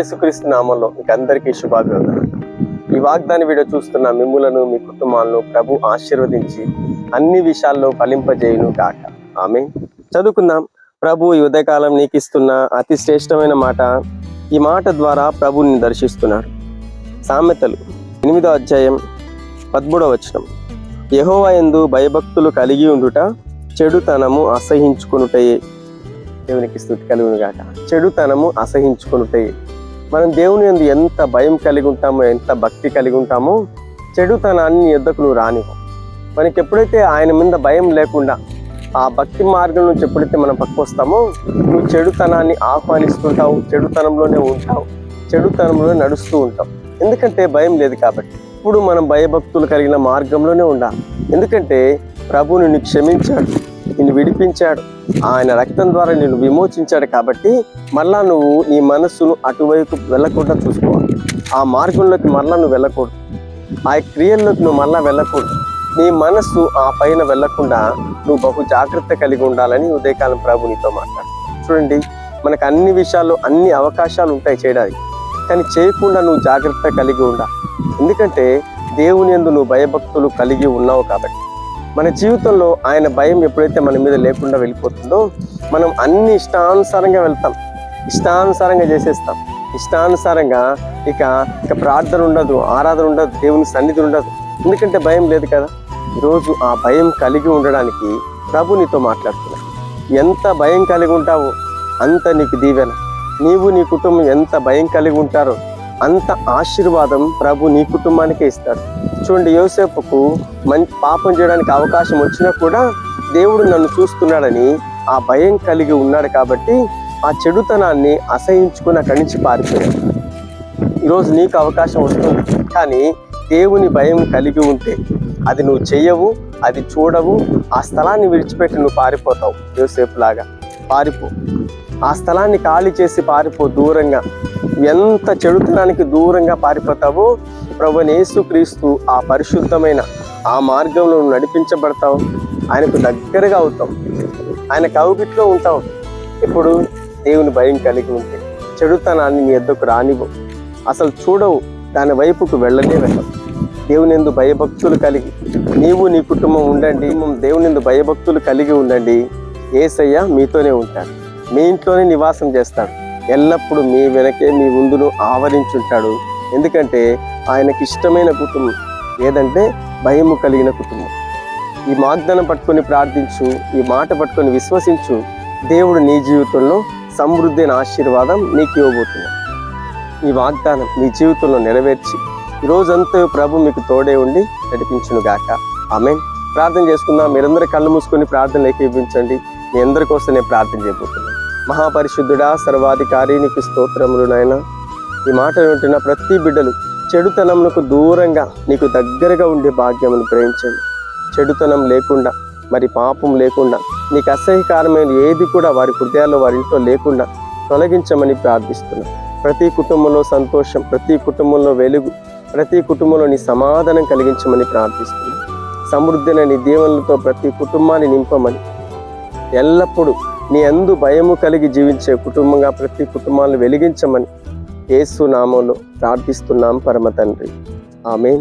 యేసుక్రీస్తు నామంలో మీకు అందరికీ శుభాభివందనాలు. ఈ వాగ్దాన వీడియో చూస్తున్న మిమ్ములను మీ కుటుంబాలను ప్రభు ఆశీర్వదించి అన్ని విషయాల్లో ఫలింపజేయును కాక ఆమె చదువుకుందాం. ప్రభు ఈ ఉదయకాలం నీకు ఇస్తున్న అతి శ్రేష్టమైన మాట. ఈ మాట ద్వారా ప్రభుని దర్శిస్తున్నాడు సామెతలు ఎనిమిదో అధ్యాయం పద్మూడవ వచనం. యహోవా ఎందు భయభక్తులు కలిగి ఉండుట చెడుతనము అసహించుకునుటయే. దేవునికి స్థుతి కలుగును చెడుతనము అసహించుకునుటయే. మనం దేవుని ఎందు ఎంత భయం కలిగి ఉంటామో ఎంత భక్తి కలిగి ఉంటామో చెడుతనాన్ని ఎద్దకు నువ్వు రానివ్వు. మనకి ఎప్పుడైతే ఆయన మీద భయం లేకుండా ఆ భక్తి మార్గం నుంచి ఎప్పుడైతే మనం పక్కొస్తామో వస్తామో నువ్వు చెడుతనాన్ని ఆహ్వానిస్తుంటావు చెడుతనంలోనే ఉంటావు చెడుతనంలో నడుస్తూ ఉంటావు. ఎందుకంటే భయం లేదు కాబట్టి. ఇప్పుడు మనం భయభక్తులు కలిగిన మార్గంలోనే ఉండాలి. ఎందుకంటే ప్రభు నిన్ను క్షమించాడు. నిన్ను విడిపించాడు. ఆయన రక్తం ద్వారా నిన్ను విమోచించాడు కాబట్టి మళ్ళా నువ్వు నీ మనస్సును అటువైపు వెళ్ళకుండా చూసుకోవాలి. ఆ మార్గంలోకి మళ్ళా నువ్వు వెళ్ళకూడదు. ఆ క్రియల్లోకి నువ్వు మళ్ళా వెళ్ళకూడదు. నీ మనస్సు ఆ పైన వెళ్ళకుండా నువ్వు బహు జాగ్రత్త కలిగి ఉండాలని ఉదయకాలం ప్రభు నీతో మాట్లాడు చూడండి మనకు అన్ని విషయాలు అన్ని అవకాశాలు ఉంటాయి చేయడానికి. కానీ చేయకుండా నువ్వు జాగ్రత్త కలిగి ఉండాలి. ఎందుకంటే దేవుని ఎందు నువ్వు భయభక్తులు కలిగి ఉన్నావు కాబట్టి. మన జీవితంలో ఆయన భయం ఎప్పుడైతే మన మీద లేకుండా వెళ్ళిపోతుందో మనం అన్ని ఇష్టానుసారంగా వెళ్తాం. ఇష్టానుసారంగా చేసేస్తాం. ఇష్టానుసారంగా ఇక ఇక ప్రార్థన ఉండదు ఆరాధన ఉండదు దేవుని సన్నిధి ఉండదు. ఎందుకంటే భయం లేదు కదా? ఈరోజు ఆ భయం కలిగి ఉండడానికి ప్రభు నీతో మాట్లాడుతున్నాడు. ఎంత భయం కలిగి ఉంటావో అంత నీకు దీవెన. నీవు నీ కుటుంబం ఎంత భయం కలిగి ఉంటారో అంత ఆశీర్వాదం ప్రభు నీ కుటుంబానికే ఇస్తాడు. చూడండి యోసేపుకు మంచి పాపం చేయడానికి అవకాశం వచ్చినా కూడా దేవుడు నన్ను చూస్తున్నాడని ఆ భయం కలిగి ఉన్నాడు కాబట్టి ఆ చెడుతనాన్ని అసహించుకుని అక్కడి నుంచి పారిపోయాడు. ఈరోజు నీకు అవకాశం వస్తుంది. కానీ దేవుని భయం కలిగి ఉంటే అది నువ్వు చెయ్యవు అది చూడవు ఆ స్థలాన్ని విడిచిపెట్టి నువ్వు పారిపోతావు యోసేపు లాగా పారిపో. ఆ స్థలాన్ని ఖాళీ చేసి పారిపో దూరంగా. ఎంత చెడుతనానికి దూరంగా పారిపోతావో ప్రభు ఆ పరిశుద్ధమైన ఆ మార్గంలో నడిపించబడతాం నడిపించబడతావు. ఆయనకు దగ్గరగా అవుతాం ఆయన కౌగిట్లో ఉంటాం ఎప్పుడు? దేవుని భయం కలిగి ఉంటే. చెడుతనాన్ని నీ ఎద్దకు రానివ్వు. అసలు చూడవు దాని వైపుకు వెళ్ళనే వెళ్ళవు. దేవుని ఎందు భయభక్తులు కలిగి నీవు నీ కుటుంబం ఉండండి. దేవుని ఎందు భయభక్తులు కలిగి ఉండండి. ఏసయ్య మీతోనే ఉంటాడు. మీ ఇంట్లోనే నివాసం చేస్తాడు. ఎల్లప్పుడూ మీ వెనకే మీ ముందును ఆవరించుంటాడు. ఎందుకంటే ఆయనకి ఇష్టమైన కుటుంబం. ఏదంటే భయము కలిగిన కుటుంబం. ఈ వాగ్దానం పట్టుకొని ప్రార్థించు ఈ మాట పట్టుకొని విశ్వసించు. దేవుడు నీ జీవితంలో సమృద్ధి అయిన ఆశీర్వాదం నీకు ఇవ్వబోతున్నాడు. ఈ వాగ్దానం మీ జీవితంలో నెరవేర్చి ఈరోజంతా రోజంతా ప్రభు మీకు తోడే ఉండి నడిపించును గాక ఆమె ప్రార్థన చేసుకుందాం. మీరందరూ కళ్ళు మూసుకొని ప్రార్థన ఏకీపించండి మీ అందరి కోసం నేను ప్రార్థన చేయబోతున్నాను. మహాపరిశుద్ధుడా సర్వాధికారి నీకు స్తోత్రములు నాయన. ఈ మాట వింటున్న ప్రతి బిడ్డలు చెడుతనంకు దూరంగా నీకు దగ్గరగా ఉండే భాగ్యమును గ్రహించండి. చెడుతనం లేకుండా మరి పాపం లేకుండా నీకు అసహ్యకారమైన ఏది కూడా వారి హృదయాల్లో వారి ఇంట్లో లేకుండా తొలగించమని ప్రార్థిస్తున్నాను ప్రతి కుటుంబంలో సంతోషం ప్రతి కుటుంబంలో వెలుగు ప్రతి కుటుంబంలో నీ సమాధానం కలిగించమని ప్రార్థిస్తున్నాను సమృద్ధిన నీ దీవెనలతో ప్రతి కుటుంబాన్ని నింపమని. ఎల్లప్పుడూ నీ అందు భయము కలిగి జీవించే కుటుంబంగా ప్రతి కుటుంబాలను వెలిగించమని యేసు నామంలో ప్రార్థిస్తున్నాం పరమ తండ్రి ఆమె